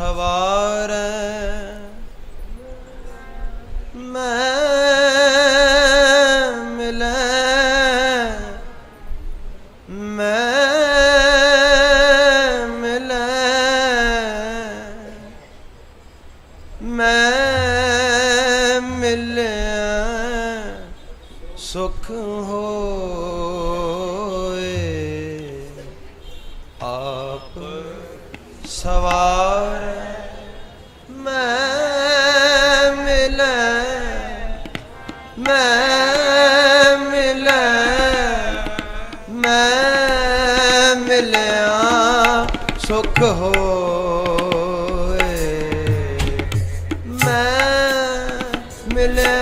ਆਪ ਮੈਂ ਮਿਲੈ ਮੈਂ ਮਿਲੈ। ਮੈਂ ਮਿਲਿਆ ਸੁਖ ਹੋ ਸਵਾਰ ਮੈਂ ਮਿਲੈ ਮੈਂ ਮਿਲੈ ਮੈਂ ਮਿਲਿਆ ਸੁਖ ਹੋਏ। ਮੈਂ ਮਿਲਿਆ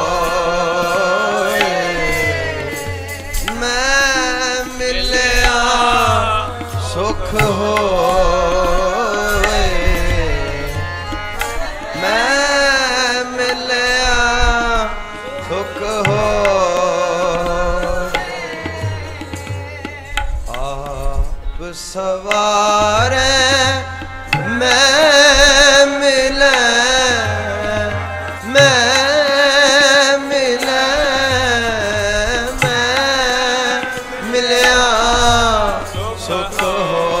ਦੁਖ ਹੋਏ ਮੈਂ ਮਿਲਿਆ ਸੁਖ ਹੋਏ ਆਪ ਸਵਾਰੇ ਮੈਂ so cold.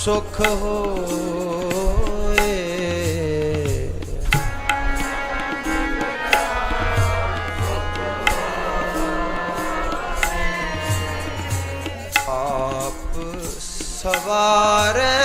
ਸੁਖ ਹੋਏ। ਆਪ ਸਵਾਰੇ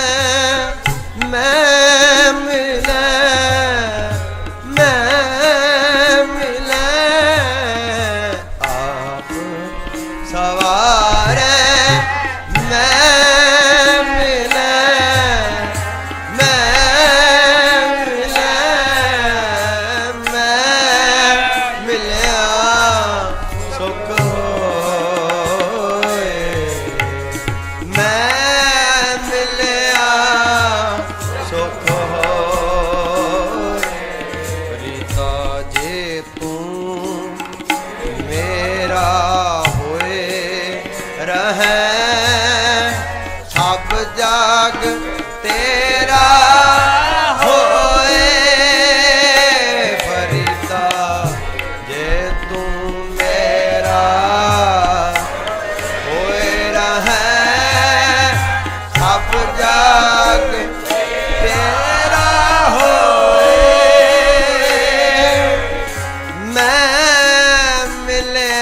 ਜਾਗ ਤੇਰਾ ਹੋਏ। ਫਰੀਦਾ ਜੇ ਤੂੰ ਮੇਰਾ ਹੋਏ ਸਭ ਜਾਗ ਤੇਰਾ ਹੋਏ। ਮੈਂ ਮਿਲਿਆ।